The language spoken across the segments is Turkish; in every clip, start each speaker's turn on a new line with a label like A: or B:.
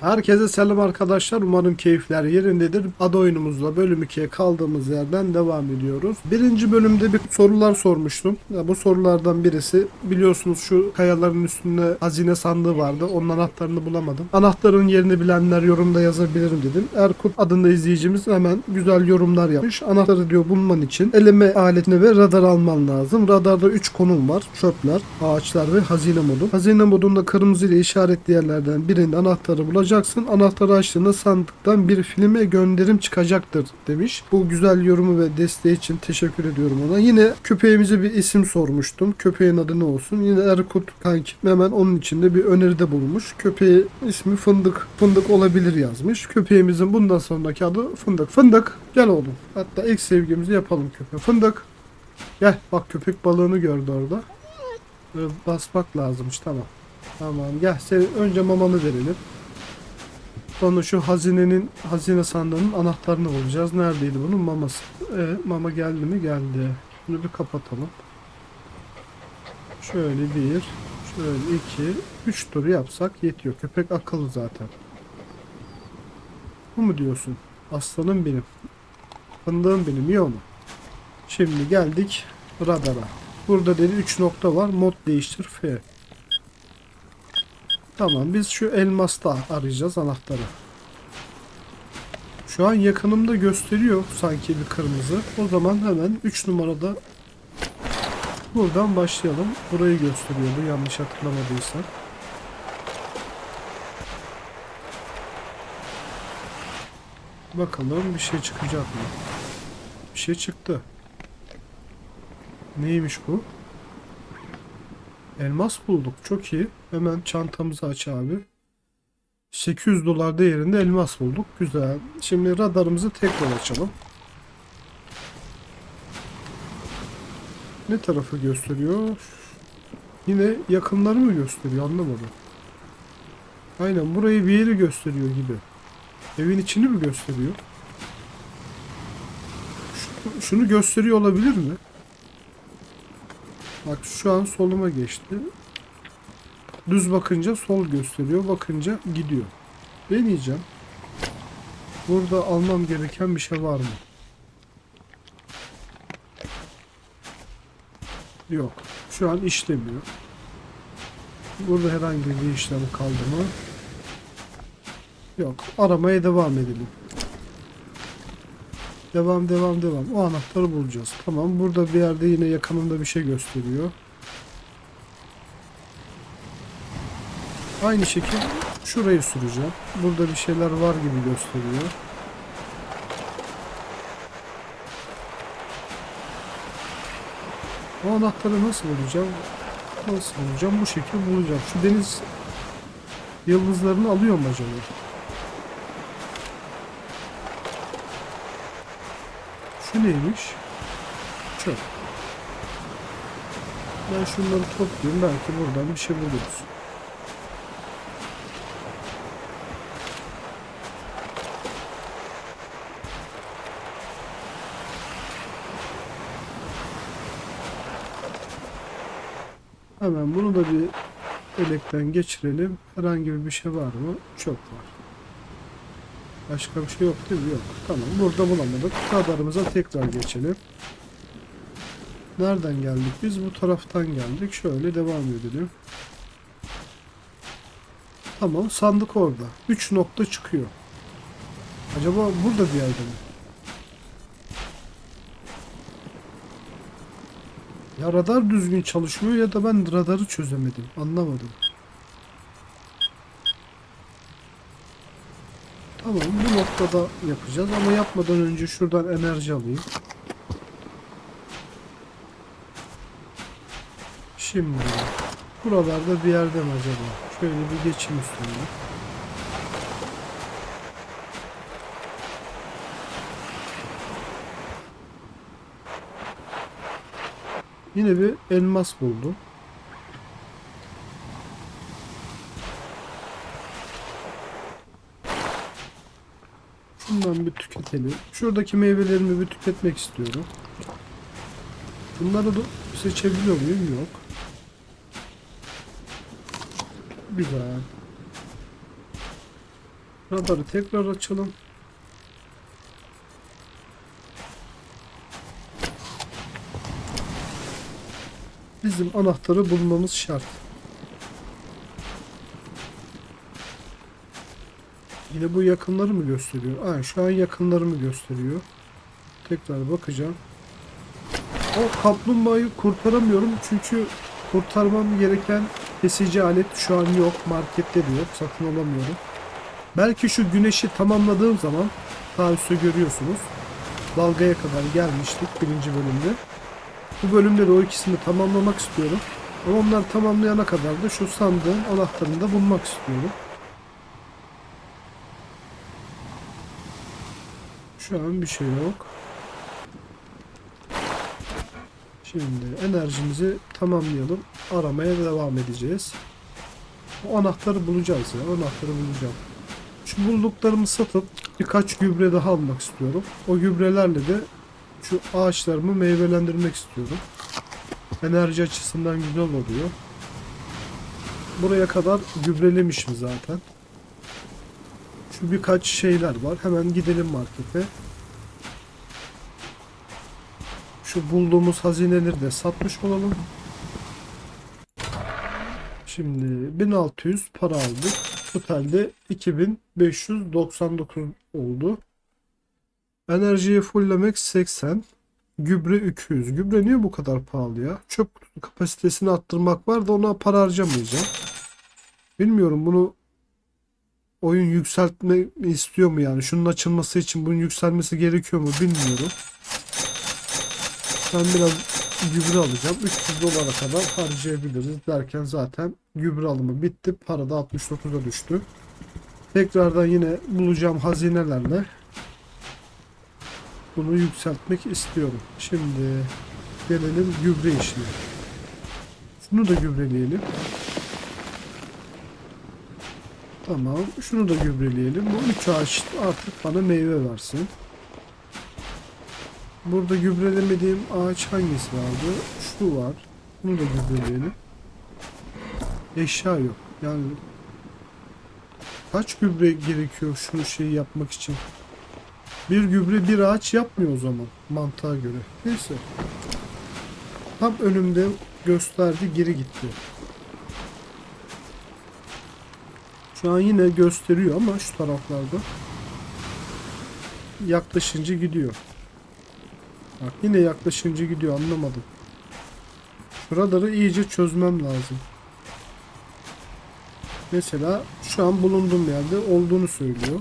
A: Herkese selam arkadaşlar. Umarım keyifler yerindedir. Ada oyunumuzla bölüm 2'ye kaldığımız yerden devam ediyoruz. Birinci bölümde bir sorular sormuştum. Ya bu sorulardan birisi biliyorsunuz şu kayaların üstünde hazine sandığı vardı. Onun anahtarını bulamadım. Anahtarın yerini bilenler yorumda yazabilirim dedim. Erkut adında izleyicimiz hemen güzel yorumlar yapmış. Anahtarı diyor bulman için eleme aletini ve radar alman lazım. Radarda 3 konum var. Çöpler, ağaçlar ve hazine modu. Hazine modunda kırmızı ile işaretli yerlerden birinde anahtarı bulacaksın. Anahtarı açtığında sandıktan bir filme gönderim çıkacaktır demiş. Bu güzel yorumu ve desteği için teşekkür ediyorum ona. Yine köpeğimize bir isim sormuştum. Köpeğin adı ne olsun? Yine Erkut kankim hemen onun içinde bir öneride bulunmuş. Köpeği ismi Fındık. Fındık olabilir yazmış. Köpeğimizin bundan sonraki adı Fındık. Fındık gel oğlum. Hatta ilk sevgimizi yapalım köpeğe. Fındık. Gel bak köpek balığını gördü orada. Basmak lazımmış tamam. Tamam gel senin önce mamanı verelim. Sonra şu hazinenin hazine sandığının anahtarını bulacağız. Neredeydi bunun maması? Evet, mama geldi mi? Geldi. Bunu bir kapatalım. Şöyle bir, şöyle iki, üç tur yapsak yetiyor. Köpek akıllı zaten. Bu mu diyorsun? Aslanım benim. Fındığım benim. İyi mu? Şimdi geldik radara. Burada dedi 3 nokta var. Mod değiştir F. Tamam biz şu elmasta arayacağız anahtarı. Şu an yakınımda gösteriyor sanki bir kırmızı. O zaman hemen 3 numarada buradan başlayalım. Burayı gösteriyordu yanlış hatırlamadıysam. Bakalım bir şey çıkacak mı? Bir şey çıktı. Neymiş bu? Elmas bulduk. Çok iyi. Hemen çantamızı aç abi. 800 dolar değerinde elmas bulduk. Güzel. Şimdi radarımızı tekrar açalım. Ne tarafı gösteriyor? Yine yakınları mı gösteriyor? Anlamadım. Aynen burayı bir yeri gösteriyor gibi. Evin içini mi gösteriyor? Şunu, gösteriyor olabilir mi? Bak şu an soluma geçti. Düz bakınca sol gösteriyor. Bakınca gidiyor. Deneyeceğim. Burada almam gereken bir şey var mı? Yok. Şu an işlemiyor. Burada herhangi bir işlem kaldı mı? Yok. Aramaya devam edelim. Devam devam devam. O anahtarı bulacağız. Tamam. Burada bir yerde yine yakınında bir şey gösteriyor. Aynı şekil şurayı süreceğim. Burada bir şeyler var gibi gösteriyor. O anahtarı nasıl bulacağım? Nasıl bulacağım? Bu şekil bulacağım. Şu deniz yıldızlarını alıyor mu acaba? Neymiş? Çöp. Ben şunları toplayayım. Belki buradan bir şey buluruz. Hemen bunu da bir elekten geçirelim. Herhangi bir şey var mı? Çok var. Başka bir şey yok değil mi? Yok. Tamam. Burada bulamadık. Radarımıza tekrar geçelim. Nereden geldik? Biz bu taraftan geldik. Şöyle devam edelim. Tamam. Sandık orada. 3 nokta çıkıyor. Acaba burada bir yerde mi? Ya radar düzgün çalışmıyor ya da ben radarı çözemedim. Anlamadım. Tamam bu noktada yapacağız ama yapmadan önce şuradan enerji alayım. Şimdi buralarda bir yerde mi acaba? Şöyle bir geçeyim üstüne. Yine bir elmas buldum. Tüketelim. Şuradaki meyvelerimi bir tüketmek istiyorum. Bunları da seçebiliyor muyum? Yok. Güzel. Radarı tekrar açalım. Bizim anahtarı bulmamız şart. Yine bu yakınları mı gösteriyor? Aa, şu an yakınları mı gösteriyor? Tekrar bakacağım. O kaplumbağayı kurtaramıyorum çünkü kurtarmam gereken kesici alet şu an yok. Markette de yok. Satın alamıyorum. Belki şu güneşi tamamladığım zaman sağ üstte görüyorsunuz. Dalgaya kadar gelmiştik birinci bölümde. Bu bölümde de o ikisini tamamlamak istiyorum. Ama onlar tamamlayana kadar da şu sandığın anahtarını da bulmak istiyorum. Şu an bir şey yok. Şimdi enerjimizi tamamlayalım. Aramaya devam edeceğiz. O anahtarı bulacağız ya. Anahtarı bulacağım. Şu bulduklarımı satıp birkaç gübre daha almak istiyorum. O gübrelerle de şu ağaçlarımı meyvelendirmek istiyorum. Enerji açısından güzel oluyor. Buraya kadar gübrelemişim zaten. Şu birkaç şeyler var. Hemen gidelim markete. Şu bulduğumuz hazineleri de satmış olalım. Şimdi 1600 para aldık. Totalde 2599 oldu. Enerjiyi fulllemek 80. Gübre 200. Gübre niye bu kadar pahalı ya? Çöp kapasitesini arttırmak var da ona para harcamayacağım. Bilmiyorum bunu oyun yükseltme istiyor mu yani? Şunun açılması için bunun yükselmesi gerekiyor mu bilmiyorum. Ben biraz gübre alacağım. 300 dolara kadar harcayabiliriz derken zaten gübre alımı bitti. Para da 69'a düştü. Tekrardan yine bulacağım hazinelerle bunu yükseltmek istiyorum. Şimdi gelelim gübre işine. Şunu da gübreleyelim. Tamam. Şunu da gübreleyelim. Bu üç ağaç artık bana meyve versin. Burada gübrelemediğim ağaç hangisi vardı? Şu var. Bunu da gübreleyelim. Eşya yok. Yani kaç gübre gerekiyor şu şeyi yapmak için? Bir gübre bir ağaç yapmıyor o zaman mantığa göre. Neyse. Tam önümde gösterdi geri gitti. Şu an yine gösteriyor ama şu taraflarda yaklaşınca gidiyor. Bak yine yaklaşınca gidiyor anlamadım. Radarı iyice çözmem lazım. Mesela şu an bulunduğum yerde olduğunu söylüyor.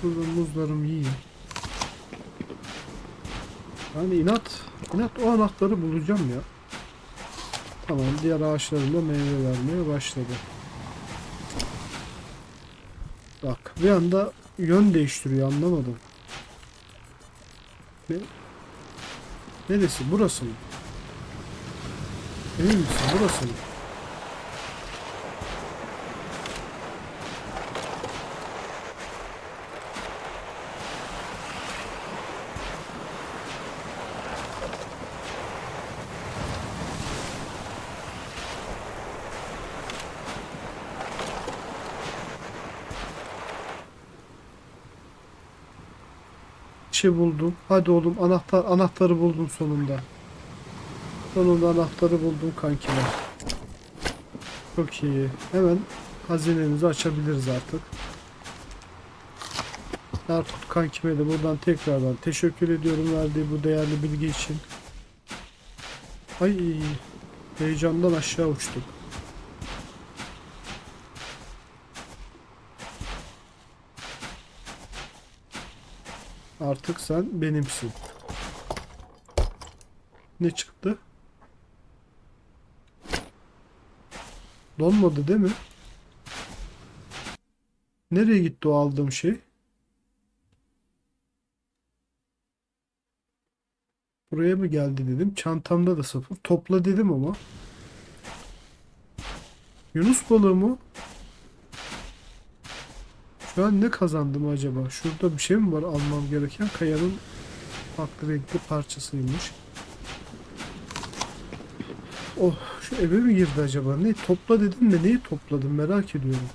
A: Şurada muzlarımı yiyeyim. Yani inat, inat o anahtarı bulacağım ya. Tamam diğer ağaçlarım da meyve vermeye başladı. Bak bir anda yön değiştiriyor anlamadım. Ne? Neresi? Burası mı? Emin misin? Burası mı? Şey buldum. Hadi oğlum anahtar anahtarı buldum sonunda. Sonunda anahtarı buldum kankiler. Çok iyi. Hemen hazinemizi açabiliriz artık. Erkut kankime de buradan tekrardan teşekkür ediyorum verdiği bu değerli bilgi için. Ay heyecandan aşağı uçtuk. Artık sen benimsin. Ne çıktı? Donmadı değil mi? Nereye gitti o aldığım şey? Buraya mı geldi dedim. Çantamda da sıfır. Topla dedim ama. Yunus balığı mı? An ne kazandım acaba? Şurada bir şey mi var almam gereken? Kayanın farklı renkli parçasıymış. Oh şu eve mi girdi acaba? Ne topla dedim de neyi topladım merak ediyorum.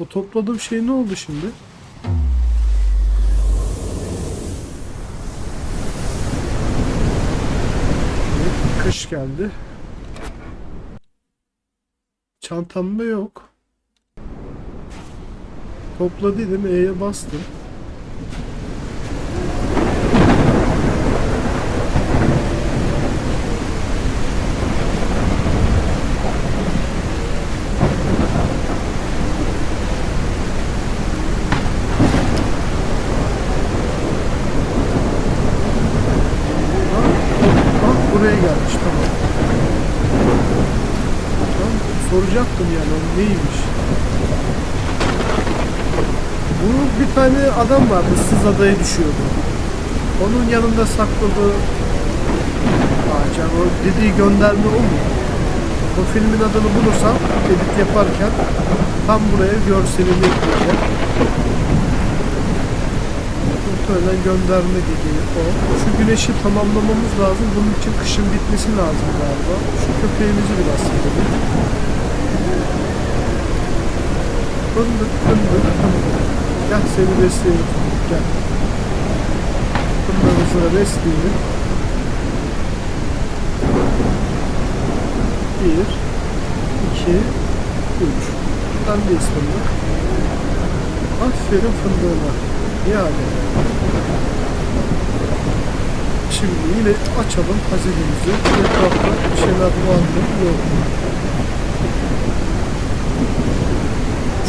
A: O topladığım şey ne oldu şimdi? Kış geldi. Çantamda yok. Topladıydım E'ye bastım. Ha, bak buraya gelmiş tamam. Tamam, soracaktım yani o neymiş. Bu bir tane adam vardı ıssız adaya düşüyordu. Onun yanında sakladığı ağaca o dediği gönderme o mu? O filmin adını bulursam edit yaparken tam buraya görselini ekleyeceğim. Muhtemelen gönderme dediği o. Şu güneşi tamamlamamız lazım. Bunun için kışın bitmesi lazım galiba. Şu köpeğimizi biraz sevelim. Fındık, fındık, fındık. Gel seni besleyelim. Gel. Da besleyelim. Bir, iki, üç. Ben de fındık. Aferin fındığına. Yani. Şimdi yine açalım hazinemizi. Etrafta bir şeyler var? Yok.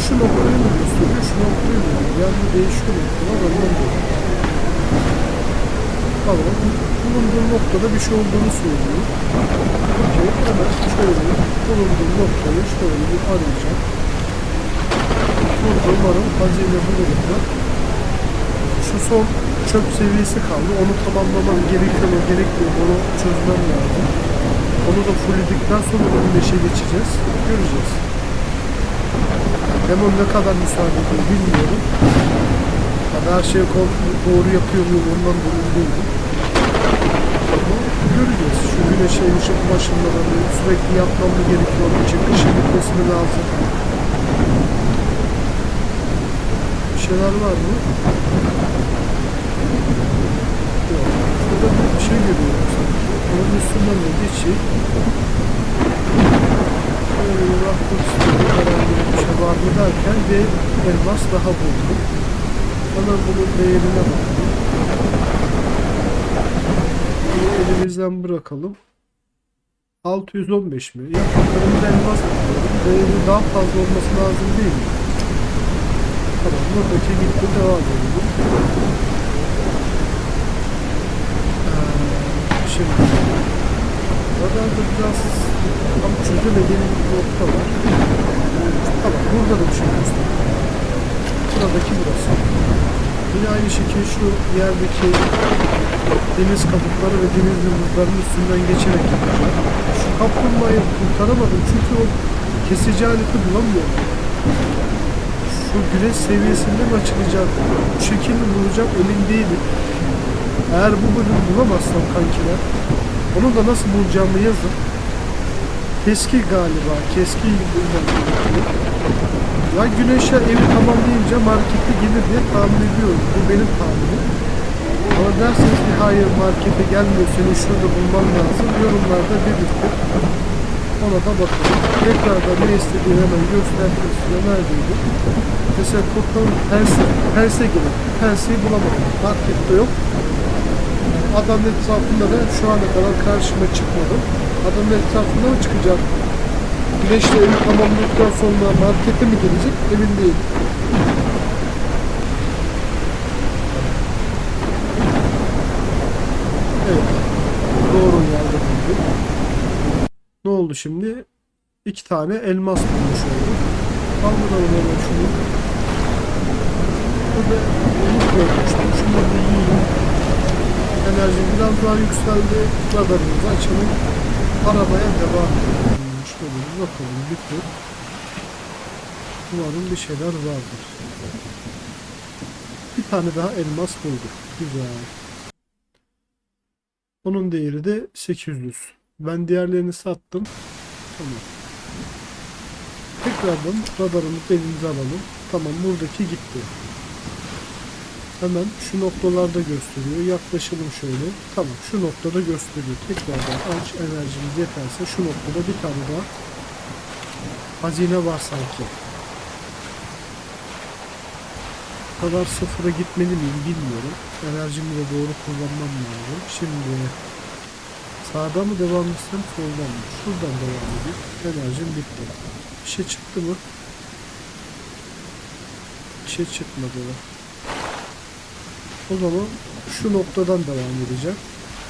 A: Şu noktayı mı gösteriyor? Şu noktayı mı? Yani değişiyor noktalar anlamıyorum. Tamam. Bulunduğum noktada bir şey olduğunu söylüyor. Okey. Hemen şöyle bulunduğum noktayı şöyle bir arayacağım. Burada umarım hazine bulurum da. Şu son çöp seviyesi kaldı. Onu tamamlamam gerekiyor mu gerekmiyor onu çözmem lazım. Onu da fullledikten sonra 15'e geçeceğiz. Göreceğiz. Demon ne kadar müsaade ediyor bilmiyorum. Yani her şeyi doğru yapıyor muyum ondan da emin değilim. Ama göreceğiz. Şu güneşe ışık başındaları sürekli yapmam gerekiyor? İçin kışın bitmesi mi lazım? Bir şeyler var mı? Yok. Şurada bir şey görüyorum sanki. Onun üstünden de geçeyim. Mı derken bir elmas daha buldum. Hemen bunun değerine bakalım. Bunu elimizden bırakalım. 615 mi? Ya önümde elmas. Değeri daha fazla olması lazım değil mi? Tamam buradaki gitti devam edelim. Ee, Şimdi Burada da biraz tam çözemediğim bir nokta var. Tamam burada da gösteriyor. Buradaki burası. Yine aynı şekilde şu yerdeki deniz kabukları ve deniz yıldızlarının üstünden geçerek. Şu kaplumbağayı kurtaramadım çünkü o kesici aleti bulamıyorum. Şu güneş seviyesinde mi açılacak, bu şekilde bulacak emin değilim. Eğer bu bölümü bulamazsam kankiler, onu da nasıl bulacağımı yazın. Keski galiba, keski. Ya güneşe evi tamamlayınca markete gelir diye tahmin ediyorum. Bu benim tahminim. Ama derseniz ki hayır markete gelmiyor seni şurada bulman lazım. Yorumlarda belirtin. Ona da bakalım. Tekrardan ne istediğini hemen gösterdim size neredeydi. Mesela kurtların pense, pense gibi. Penseyi bulamadım. Markette yok. Adamın etrafında da şu ana kadar karşıma çıkmadı. Adamın etrafında mı çıkacak? Güneşle evi tamamladıktan sonra markete mi gelecek emin değilim. Evet. Doğru yerde buldum. Ne oldu şimdi? İki tane elmas bulmuş olduk. Al bakalım hemen şunu. Burada umut görmüştüm. Şunları da yiyeyim. Enerji biraz daha yükseldi. Radarımızı açalım. Aramaya devam. Şöyle bir bakalım bir tur. Umarım bir şeyler vardır. Bir tane daha elmas bulduk. Güzel. Onun değeri de 800. Ben diğerlerini sattım. Tamam. Tekrardan radarımızı elimize alalım. Tamam buradaki gitti. Hemen şu noktalarda gösteriyor. Yaklaşalım şöyle. Tamam şu noktada gösteriyor. Tekrardan aç enerjimiz yeterse şu noktada bir tane daha hazine var sanki. Bu kadar sıfıra gitmeli miyim bilmiyorum. Enerjimi de doğru kullanmam lazım. Şimdi sağda mı devam etsem soldan mı? Şuradan devam edeyim. Enerjim bitti. Bir şey çıktı mı? Bir şey çıkmadı. O zaman şu noktadan devam edeceğim.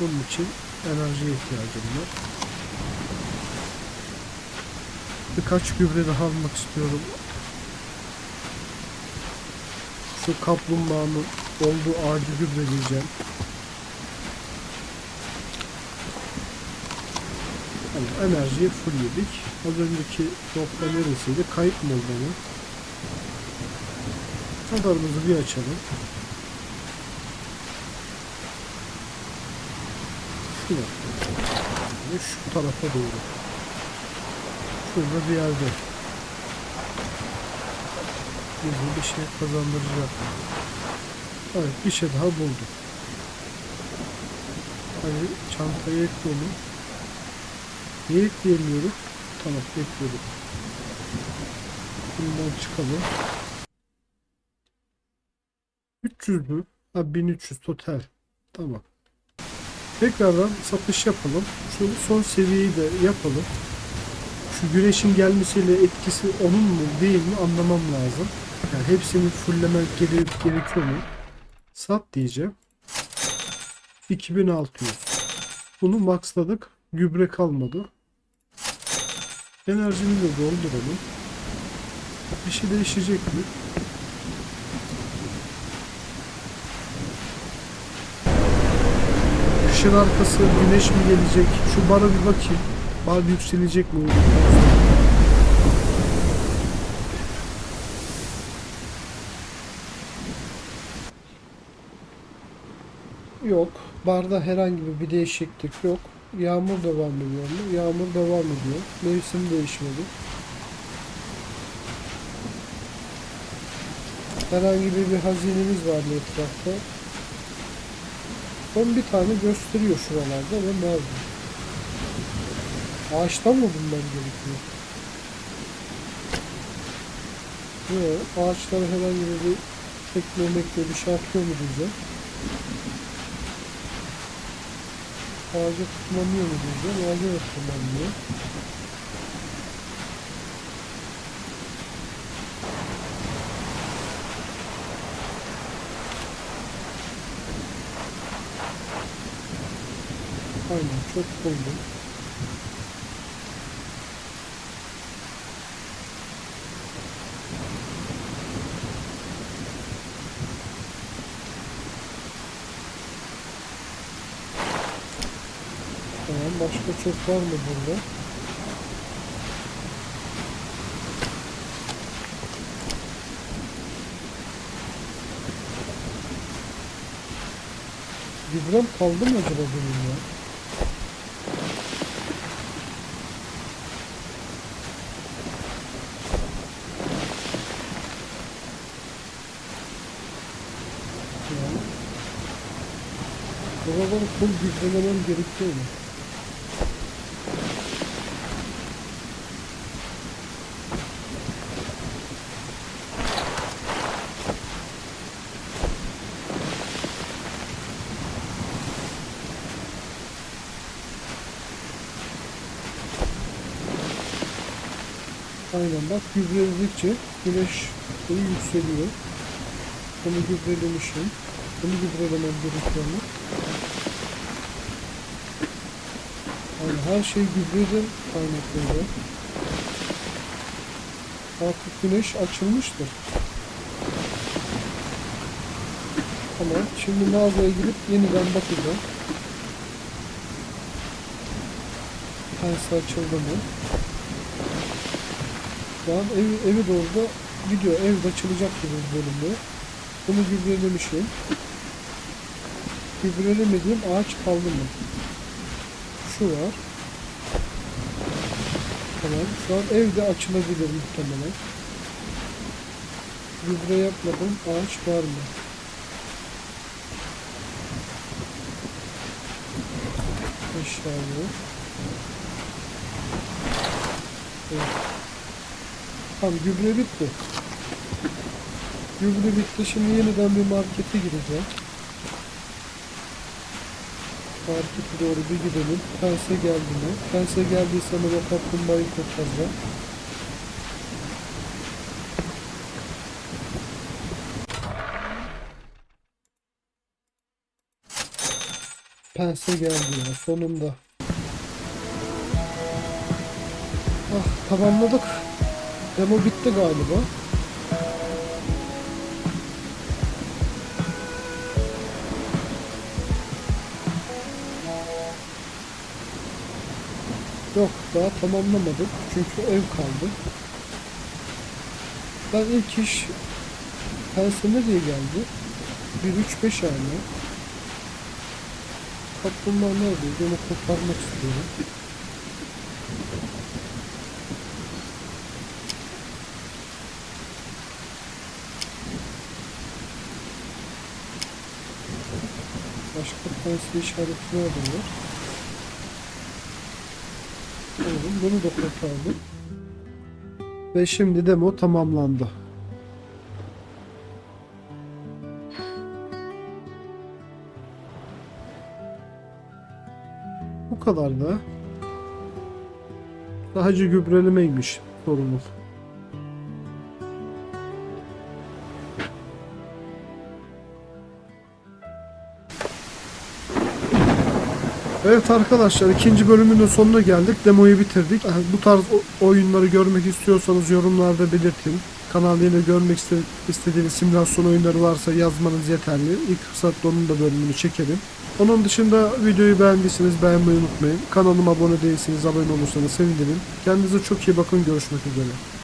A: Bunun için enerjiye ihtiyacım var. Birkaç gübre daha almak istiyorum. Şu kaplumbağanın olduğu ağacı gübreleyeceğim. Tamam, enerjiyi fullledik. Az önceki nokta neresiydi? Kayıp mı oldu? Radarımızı bir açalım. Şu. Yani şu tarafa doğru. Şurada bir yerde. Bize bir şey kazandıracak. Evet bir şey daha buldum. Hadi çantaya ekleyelim. Niye ekleyemiyorum? Tamam ekledim. Bundan çıkalım. 300 mü? Ha 1300 total. Tamam. Tekrardan satış yapalım. Şu son seviyeyi de yapalım. Şu güneşin gelmesiyle etkisi onun mu değil mi anlamam lazım. Yani hepsini fulllemek gere- gerekiyor mu? Sat diyeceğim. 2600. Bunu maxladık. Gübre kalmadı. Enerjini de dolduralım. Bir şey değişecek mi? Işın arkası güneş mi gelecek? Şu bara bir bakayım. Bar yükselecek mi? Yok. Barda herhangi bir değişiklik yok. Yağmur devam ediyor mu? Yağmur devam ediyor. Mevsim değişmedi. Herhangi bir, hazinemiz var mı etrafta? Son bir tane gösteriyor şuralarda ve nerede? Ağaçtan mı bulmam gerekiyor? Yok, ağaçlara herhangi bir teklemekle bir şey atıyor mu diyeceğim. Ağaca tırmanıyor mu diyeceğim. Ağaca da Aynen çok buldum. Tamam başka çöp var mı burada? Gübrem kaldı mı acaba benim? Ya. Buraları full gübrelemem gerekiyor mu? Aynen bak gübreledikçe güneş boyu yükseliyor. Bunu gübrelemişim. Bunu gübrelemem gerekiyor mu? Her şey gübreden kaynaklanıyor. Artık güneş açılmıştır. Tamam. Şimdi mağazaya girip yeniden bakacağım. Tanesi açıldı mı? Şu an ev, evi doğru da gidiyor. Ev açılacak gibi bölümde. Bunu gübrelemişim. Gübrelemediğim ağaç kaldı mı? Şu var. Tamam. Şu an evde açılabilir muhtemelen. Gübre yapmadım. Ağaç var mı? Eşyalı. Evet. Tamam gübre bitti. Gübre bitti. Şimdi yeniden bir markete gireceğim. Markete doğru bir gidelim. Pense geldi mi? Pense geldiyse ama kaplumbağayı kurtaracağım. Pense geldi ya sonunda. Ah tamamladık. Demo bitti galiba. Yok daha tamamlamadık çünkü ev kaldı. Ben ilk iş Pense nereye geldi? 1-3-5 hane. Kaplumbağa neredeydi? Onu kurtarmak istiyorum. Başka pense işareti nerede var? Oğlum bunu da kurtardım. Ve şimdi demo tamamlandı. Bu kadar da. Sadece gübrelemeymiş sorumuz. Evet arkadaşlar ikinci bölümün de sonuna geldik. Demoyu bitirdik. Bu tarz oyunları görmek istiyorsanız yorumlarda belirtin. Kanal yine görmek iste- istediğiniz simülasyon oyunları varsa yazmanız yeterli. İlk fırsatta onun da bölümünü çekelim. Onun dışında videoyu beğendiyseniz beğenmeyi unutmayın. Kanalıma abone değilseniz abone olursanız sevinirim. Kendinize çok iyi bakın. Görüşmek üzere.